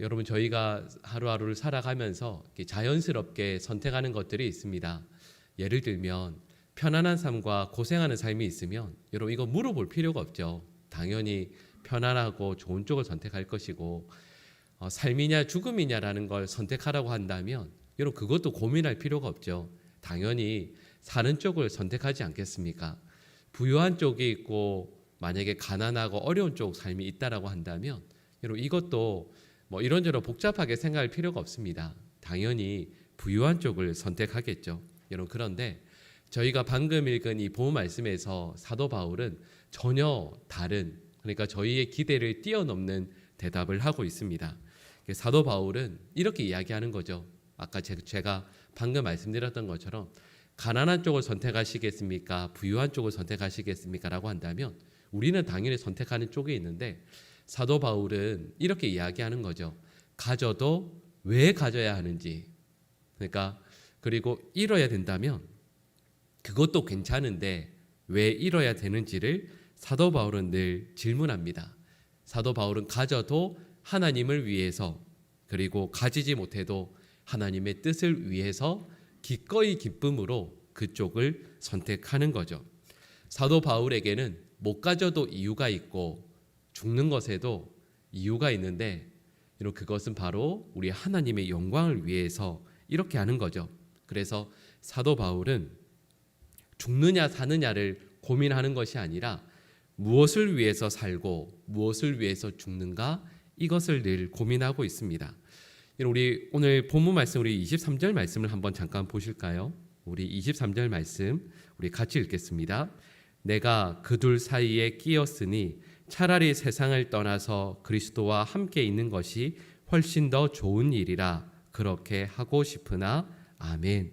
여러분 저희가 하루하루를 살아가면서 자연스럽게 선택하는 것들이 있습니다. 예를 들면 편안한 삶과 고생하는 삶이 있으면 여러분 이거 물어볼 필요가 없죠. 당연히 편안하고 좋은 쪽을 선택할 것이고 어, 삶이냐 죽음이냐라는 걸 선택하라고 한다면 여러분 그것도 고민할 필요가 없죠. 당연히 사는 쪽을 선택하지 않겠습니까? 부유한 쪽이 있고 만약에 가난하고 어려운 쪽 삶이 있다라고 한다면 여러분 이것도 뭐 이런저런 복잡하게 생각할 필요가 없습니다. 당연히 부유한 쪽을 선택하겠죠. 여러분 그런데 저희가 방금 읽은 이 보험 말씀에서 사도 바울은 전혀 다른 그러니까 저희의 기대를 뛰어넘는 대답을 하고 있습니다. 사도 바울은 이렇게 이야기하는 거죠. 아까 제- 제가 방금 말씀드렸던 것처럼 가난한 쪽을 선택하시겠습니까? 부유한 쪽을 선택하시겠습니까? 라고 한다면 우리는 당연히 선택하는 쪽에 있는데 사도 바울은 이렇게 이야기하는 거죠. 가져도 왜 가져야 하는지. 그러니까 그리고 잃어야 된다면 그것도 괜찮은데 왜 잃어야 되는지를 사도 바울은 늘 질문합니다. 사도 바울은 가져도 하나님을 위해서 그리고 가지지 못해도 하나님의 뜻을 위해서 기꺼이 기쁨으로 그쪽을 선택하는 거죠. 사도 바울에게는 못 가져도 이유가 있고 죽는 것에도 이유가 있는데 이런 그것은 바로 우리 하나님의 영광을 위해서 이렇게 하는 거죠. 그래서 사도 바울은 죽느냐 사느냐를 고민하는 것이 아니라 무엇을 위해서 살고 무엇을 위해서 죽는가 이것을 늘 고민하고 있습니다. 우리 오늘 본문 말씀 우리 23절 말씀을 한번 잠깐 보실까요? 우리 23절 말씀 우리 같이 읽겠습니다. 내가 그 둘 사이에 끼었으니 차라리 세상을 떠나서 그리스도와 함께 있는 것이 훨씬 더 좋은 일이라 그렇게 하고 싶으나 아멘.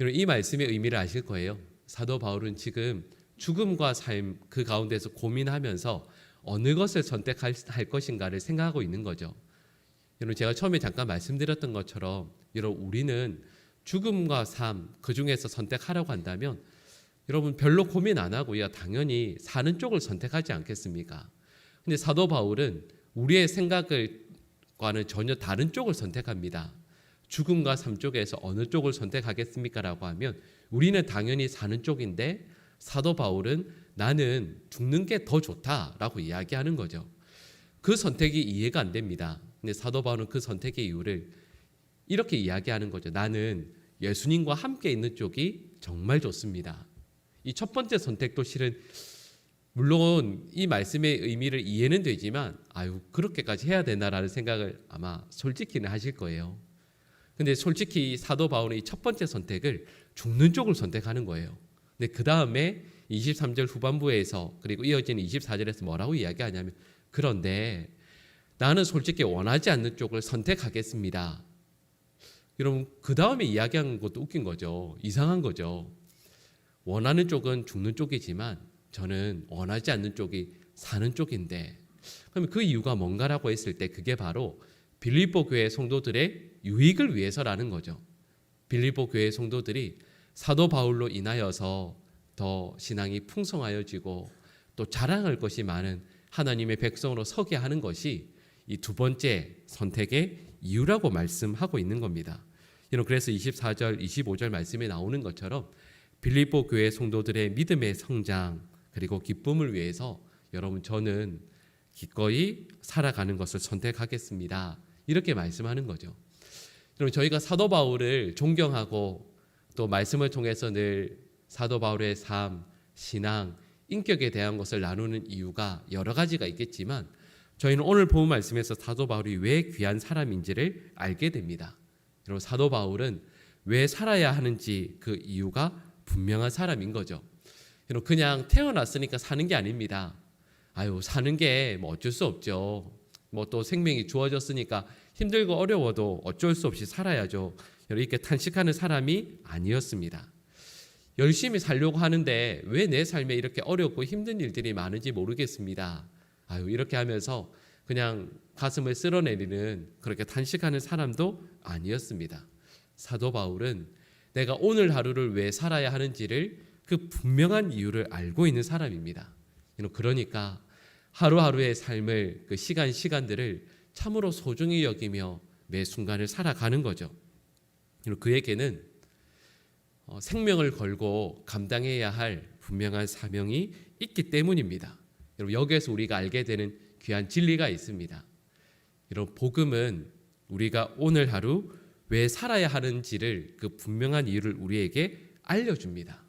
여러분 이 말씀의 의미를 아실 거예요. 사도 바울은 지금 죽음과 삶 그 가운데서 고민하면서 어느 것을 선택할 할 것인가를 생각하고 있는 거죠. 여러분 제가 처음에 잠깐 말씀드렸던 것처럼 여러분 우리는 죽음과 삶 그 중에서 선택하라고 한다면 여러분 별로 고민 안 하고요. 당연히 사는 쪽을 선택하지 않겠습니까? 근데 사도 바울은 우리의 생각을과는 전혀 다른 쪽을 선택합니다. 죽음과 삶 쪽에서 어느 쪽을 선택하겠습니까라고 하면 우리는 당연히 사는 쪽인데 사도 바울은 나는 죽는 게 더 좋다라고 이야기하는 거죠. 그 선택이 이해가 안 됩니다. 근데 사도 바울은 그 선택의 이유를 이렇게 이야기하는 거죠. 나는 예수님과 함께 있는 쪽이 정말 좋습니다. 이 첫 번째 선택도 실은 물론 이 말씀의 의미를 이해는 되지만 아유 그렇게까지 해야 되나라는 생각을 아마 솔직히는 하실 거예요. 근데 솔직히 사도 바울은 이 첫 번째 선택을 죽는 쪽을 선택하는 거예요. 근데 그 다음에 23절 후반부에서 그리고 이어지는 24절에서 뭐라고 이야기하냐면 그런데 나는 솔직히 원하지 않는 쪽을 선택하겠습니다. 여러분 그 다음에 이야기한 것도 웃긴 거죠. 이상한 거죠. 원하는 쪽은 죽는 쪽이지만 저는 원하지 않는 쪽이 사는 쪽인데 그러면 그 이유가 뭔가라고 했을 때 그게 바로 빌립보 교회 성도들의 유익을 위해서라는 거죠. 빌립보 교회 성도들이 사도 바울로 인하여서 더 신앙이 풍성하여지고 또 자랑할 것이 많은 하나님의 백성으로 서게 하는 것이 이 두 번째 선택의 이유라고 말씀하고 있는 겁니다. 그래서 24절, 25절 말씀에 나오는 것처럼 빌립보 교회 성도들의 믿음의 성장 그리고 기쁨을 위해서 여러분 저는 기꺼이 살아가는 것을 선택하겠습니다. 이렇게 말씀하는 거죠. 여러분 저희가 사도 바울을 존경하고 또 말씀을 통해서 늘 사도 바울의 삶, 신앙, 인격에 대한 것을 나누는 이유가 여러 가지가 있겠지만 저희는 오늘 본 말씀에서 사도 바울이 왜 귀한 사람인지를 알게 됩니다. 여러분 사도 바울은 왜 살아야 하는지 그 이유가 분명한 사람인 거죠. 그냥 태어났으니까 사는 게 아닙니다. 아유 사는 게 뭐 어쩔 수 없죠. 뭐 또 생명이 주어졌으니까 힘들고 어려워도 어쩔 수 없이 살아야죠. 이렇게 탄식하는 사람이 아니었습니다. 열심히 살려고 하는데 왜 내 삶에 이렇게 어렵고 힘든 일들이 많은지 모르겠습니다. 아유 이렇게 하면서 그냥 가슴을 쓸어내리는 그렇게 탄식하는 사람도 아니었습니다. 사도 바울은 내가 오늘 하루를 왜 살아야 하는지를 그 분명한 이유를 알고 있는 사람입니다. 그러니까 하루하루의 삶을 그 시간 시간들을 참으로 소중히 여기며 매 순간을 살아가는 거죠. 그에게는 어, 생명을 걸고 감당해야 할 분명한 사명이 있기 때문입니다. 여러분 여기에서 우리가 알게 되는 귀한 진리가 있습니다. 여러분 복음은 우리가 오늘 하루 왜 살아야 하는지를 그 분명한 이유를 우리에게 알려줍니다.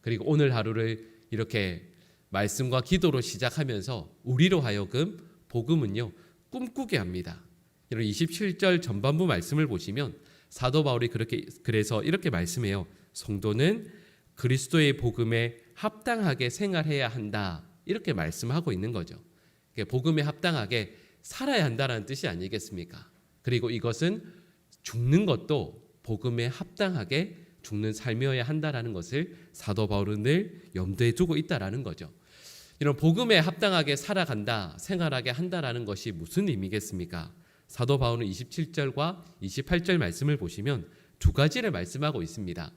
그리고 오늘 하루를 이렇게 말씀과 기도로 시작하면서 우리로 하여금 복음은요 꿈꾸게 합니다. 여러분 27절 전반부 말씀을 보시면 사도 바울이 그렇게 그래서 이렇게 말씀해요. 성도는 그리스도의 복음에 합당하게 생활해야 한다. 이렇게 말씀하고 있는 거죠. 그러니까 복음에 합당하게 살아야 한다는 뜻이 아니겠습니까? 그리고 이것은 죽는 것도 복음에 합당하게 죽는 삶이어야 한다라는 것을 사도 바울은 늘 염두에 두고 있다라는 거죠. 이런 복음에 합당하게 살아간다, 생활하게 한다라는 것이 무슨 의미겠습니까? 사도 바울은 27절과 28절 말씀을 보시면 두 가지를 말씀하고 있습니다.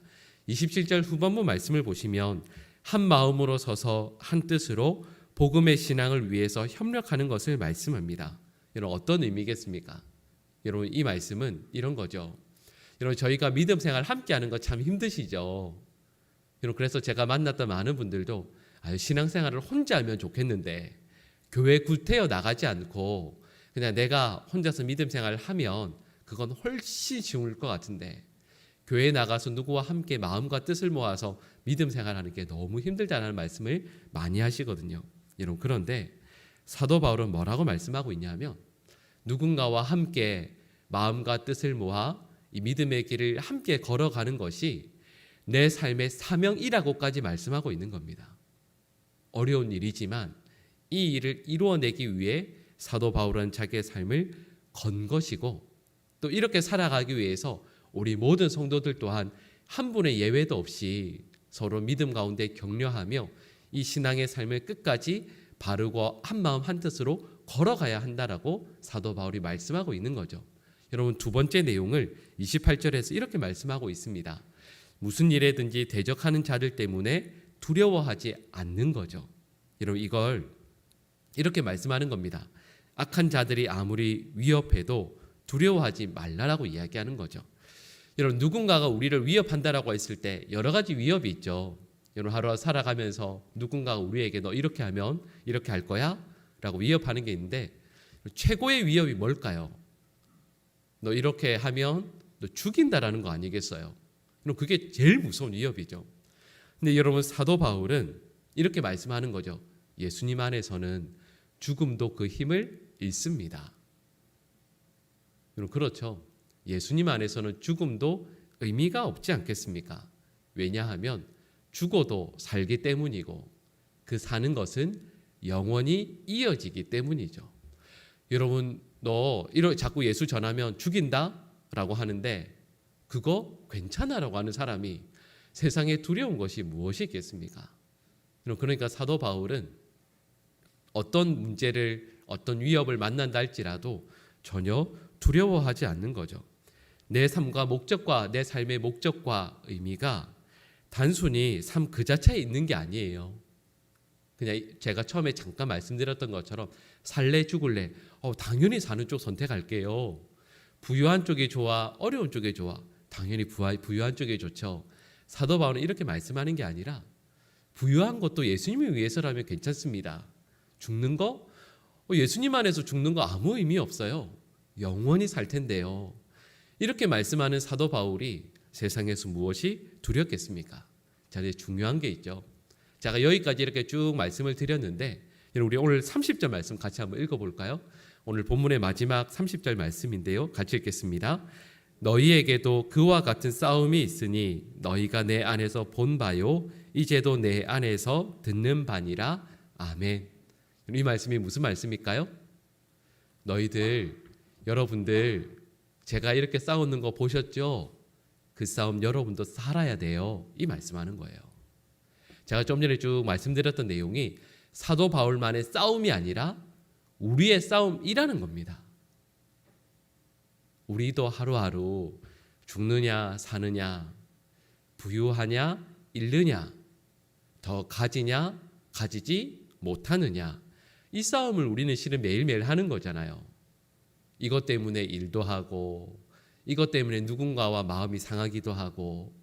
27절 후반부 말씀을 보시면 한 마음으로 서서 한 뜻으로 복음의 신앙을 위해서 협력하는 것을 말씀합니다. 여러분 어떤 의미겠습니까? 여러분 이 말씀은 이런 거죠. 여러분 저희가 믿음 생활 함께 하는 거 참 힘드시죠. 여러분 그래서 제가 만났던 많은 분들도 아, 신앙생활을 혼자 하면 좋겠는데 교회 구태여 나가지 않고 그냥 내가 혼자서 믿음 생활을 하면 그건 훨씬 쉬울 것 같은데 교회에 나가서 누구와 함께 마음과 뜻을 모아서 믿음 생활하는 게 너무 힘들다는 말씀을 많이 하시거든요. 여러분 그런데 사도 바울은 뭐라고 말씀하고 있냐면 누군가와 함께 마음과 뜻을 모아 이 믿음의 길을 함께 걸어가는 것이 내 삶의 사명이라고까지 말씀하고 있는 겁니다. 어려운 일이지만 이 일을 이루어내기 위해 사도 바울은 자기의 삶을 건 것이고 또 이렇게 살아가기 위해서 우리 모든 성도들 또한 한 분의 예외도 없이 서로 믿음 가운데 격려하며 이 신앙의 삶을 끝까지 바르고 한 마음 한 뜻으로 걸어가야 한다라고 사도 바울이 말씀하고 있는 거죠. 여러분 두 번째 내용을 28절에서 이렇게 말씀하고 있습니다. 무슨 일에든지 대적하는 자들 때문에 두려워하지 않는 거죠. 여러분 이걸 이렇게 말씀하는 겁니다. 악한 자들이 아무리 위협해도 두려워하지 말라라고 이야기하는 거죠. 여러분 누군가가 우리를 위협한다라고 했을 때 여러 가지 위협이 있죠. 여러분 하루 살아가면서 누군가가 우리에게 너 이렇게 하면 이렇게 할 거야 라고 위협하는 게 있는데 최고의 위협이 뭘까요? 너 이렇게 하면 너 죽인다라는 거 아니겠어요? 그럼 그게 제일 무서운 위협이죠. 근데 여러분 사도 바울은 이렇게 말씀하는 거죠. 예수님 안에서는 죽음도 그 힘을 잃습니다. 여러분 그렇죠. 예수님 안에서는 죽음도 의미가 없지 않겠습니까? 왜냐하면 죽어도 살기 때문이고 그 사는 것은 영원히 이어지기 때문이죠. 여러분 너 이러 자꾸 예수 전하면 죽인다라고 하는데 그거 괜찮아라고 하는 사람이 세상에 두려운 것이 무엇이 있겠습니까? 그러니까 사도 바울은 어떤 문제를 어떤 위협을 만난다 할지라도 전혀 두려워하지 않는 거죠. 내 삶과 목적과 내 삶의 목적과 의미가 단순히 삶 그 자체에 있는 게 아니에요. 그냥 제가 처음에 잠깐 말씀드렸던 것처럼 살래 죽을래 어, 당연히 사는 쪽 선택할게요. 부유한 쪽이 좋아 어려운 쪽이 좋아 당연히 부유한 쪽이 좋죠. 사도 바울은 이렇게 말씀하는 게 아니라 부유한 것도 예수님을 위해서라면 괜찮습니다. 죽는 거 어, 예수님 안에서 죽는 거 아무 의미 없어요. 영원히 살 텐데요. 이렇게 말씀하는 사도 바울이 세상에서 무엇이 두렵겠습니까? 자, 이제 중요한 게 있죠. 제가 여기까지 이렇게 쭉 말씀을 드렸는데 우리 오늘 30절 말씀 같이 한번 읽어볼까요? 오늘 본문의 마지막 30절 말씀인데요. 같이 읽겠습니다. 너희에게도 그와 같은 싸움이 있으니 너희가 내 안에서 본 바요 이제도 내 안에서 듣는 바니라 아멘. 이 말씀이 무슨 말씀일까요? 너희들 여러분들 제가 이렇게 싸우는 거 보셨죠? 그 싸움 여러분도 살아야 돼요. 이 말씀하는 거예요. 제가 좀 전에 쭉 말씀드렸던 내용이 사도 바울만의 싸움이 아니라 우리의 싸움이라는 겁니다. 우리도 하루하루 죽느냐 사느냐 부유하냐 잃느냐 더 가지냐 가지지 못하느냐 이 싸움을 우리는 실은 매일매일 하는 거잖아요. 이것 때문에 일도 하고 이것 때문에 누군가와 마음이 상하기도 하고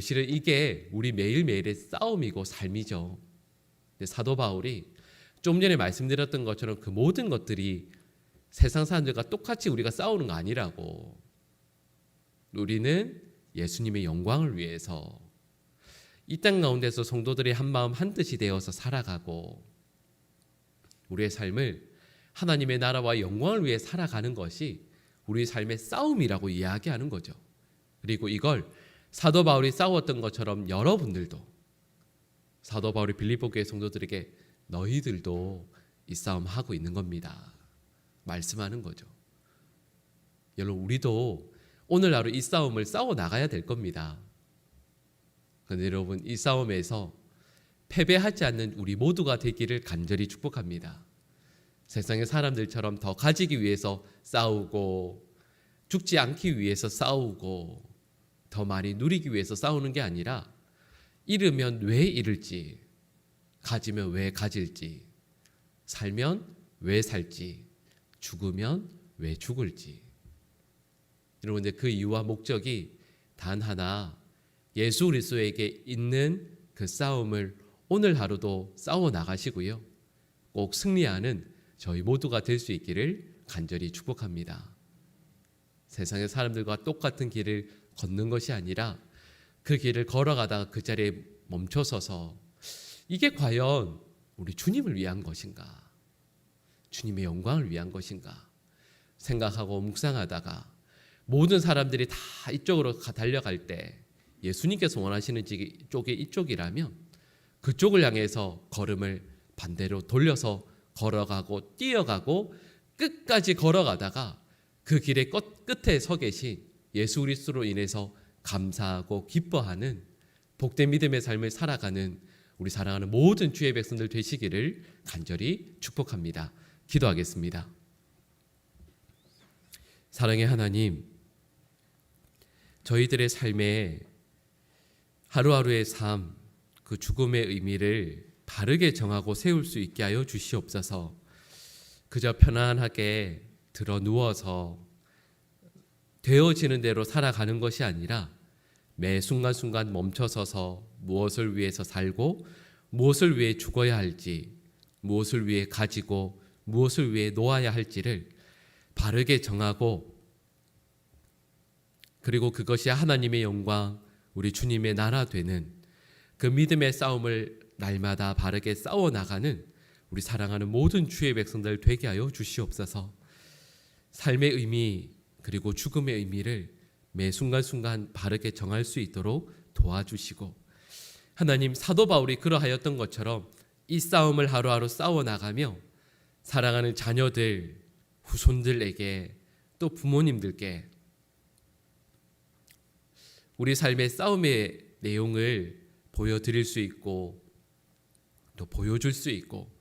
실은 이게 우리 매일매일의 싸움이고 삶이죠. 사도 바울이 좀 전에 말씀드렸던 것처럼 그 모든 것들이 세상 사람들과 똑같이 우리가 싸우는 거 아니라고. 우리는 예수님의 영광을 위해서 이 땅 가운데서 성도들이 한 마음 한 뜻이 되어서 살아가고 우리의 삶을 하나님의 나라와 영광을 위해 살아가는 것이 우리 삶의 싸움이라고 이야기하는 거죠. 그리고 이걸 사도 바울이 싸웠던 것처럼 여러분들도 사도 바울이 빌립보 교회 성도들에게 너희들도 이 싸움 하고 있는 겁니다. 말씀하는 거죠. 여러분 우리도 오늘 하루 이 싸움을 싸워 나가야 될 겁니다. 그런데 여러분 이 싸움에서 패배하지 않는 우리 모두가 되기를 간절히 축복합니다. 세상의 사람들처럼 더 가지기 위해서 싸우고 죽지 않기 위해서 싸우고 더 많이 누리기 위해서 싸우는 게 아니라 잃으면 왜 잃을지 가지면 왜 가질지 살면 왜 살지 죽으면 왜 죽을지 여러분 그 이유와 목적이 단 하나 예수 그리스도에게 있는 그 싸움을 오늘 하루도 싸워 나가시고요. 꼭 승리하는 저희 모두가 될 수 있기를 간절히 축복합니다. 세상의 사람들과 똑같은 길을 걷는 것이 아니라 그 길을 걸어가다가 그 자리에 멈춰서서 이게 과연 우리 주님을 위한 것인가? 주님의 영광을 위한 것인가? 생각하고 묵상하다가 모든 사람들이 다 이쪽으로 달려갈 때 예수님께서 원하시는 쪽이 이쪽이라면 그쪽을 향해서 걸음을 반대로 돌려서 걸어가고 뛰어가고 끝까지 걸어가다가 그 길의 끝에 서 계신 예수 그리스도로 인해서 감사하고 기뻐하는 복된 믿음의 삶을 살아가는 우리 사랑하는 모든 주의 백성들 되시기를 간절히 축복합니다. 기도하겠습니다. 사랑의 하나님, 저희들의 삶에 하루하루의 삶, 그 죽음의 의미를 바르게 정하고 세울 수 있게 하여 주시옵소서. 그저 편안하게 들어 누워서 되어지는 대로 살아가는 것이 아니라 매 순간순간 멈춰서서 무엇을 위해서 살고 무엇을 위해 죽어야 할지 무엇을 위해 가지고 무엇을 위해 놓아야 할지를 바르게 정하고 그리고 그것이 하나님의 영광 우리 주님의 나라 되는 그 믿음의 싸움을 날마다 바르게 싸워 나가는 우리 사랑하는 모든 주의 백성들 되게 하여 주시옵소서. 삶의 의미 그리고 죽음의 의미를 매 순간순간 바르게 정할 수 있도록 도와주시고 하나님 사도 바울이 그러하였던 것처럼 이 싸움을 하루하루 싸워 나가며 사랑하는 자녀들 후손들에게 또 부모님들께 우리 삶의 싸움의 내용을 보여드릴 수 있고 또 보여줄 수 있고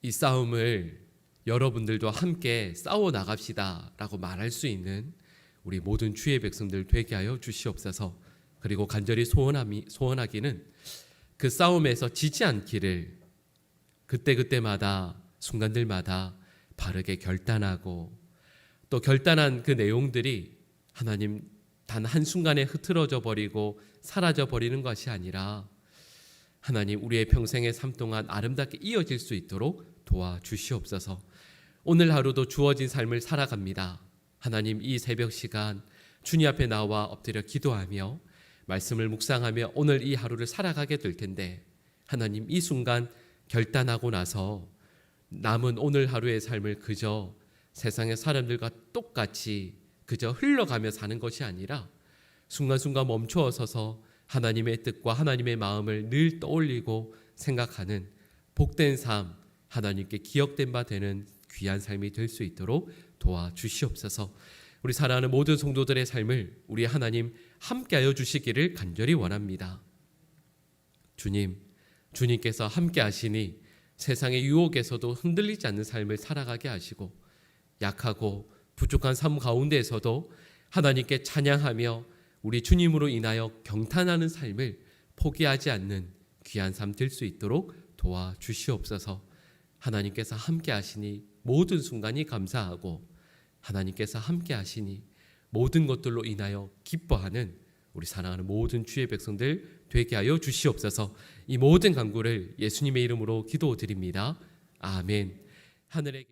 이 싸움을 여러분들도 함께 싸워 나갑시다라고 말할 수 있는 우리 모든 주의 백성들 되게 하여 주시옵소서. 그리고 간절히 소원함이 소원하기는 그 싸움에서 지지 않기를 그때 그때마다 순간들마다 바르게 결단하고 또 결단한 그 내용들이 하나님 단 한순간에 흐트러져 버리고 사라져 버리는 것이 아니라 하나님 우리의 평생의 삶 동안 아름답게 이어질 수 있도록 도와주시옵소서. 오늘 하루도 주어진 삶을 살아갑니다. 하나님 이 새벽 시간 주님 앞에 나와 엎드려 기도하며 말씀을 묵상하며 오늘 이 하루를 살아가게 될 텐데 하나님 이 순간 결단하고 나서 남은 오늘 하루의 삶을 그저 세상의 사람들과 똑같이 그저 흘러가며 사는 것이 아니라 순간순간 멈추어 서서 하나님의 뜻과 하나님의 마음을 늘 떠올리고 생각하는 복된 삶, 하나님께 기억된 바 되는 귀한 삶이 될 수 있도록 도와주시옵소서. 우리 사랑하는 모든 성도들의 삶을 우리 하나님 함께하여 주시기를 간절히 원합니다. 주님, 주님께서 함께하시니 세상의 유혹에서도 흔들리지 않는 삶을 살아가게 하시고 약하고 부족한 삶 가운데에서도 하나님께 찬양하며 우리 주님으로 인하여 경탄하는 삶을 포기하지 않는 귀한 삶 될 수 있도록 도와주시옵소서. 하나님께서 함께 하시니 모든 순간이 감사하고 하나님께서 함께 하시니 모든 것들로 인하여 기뻐하는 우리 사랑하는 모든 주의 백성들 되게 하여 주시옵소서. 이 모든 간구를 예수님의 이름으로 기도드립니다. 아멘. 하늘에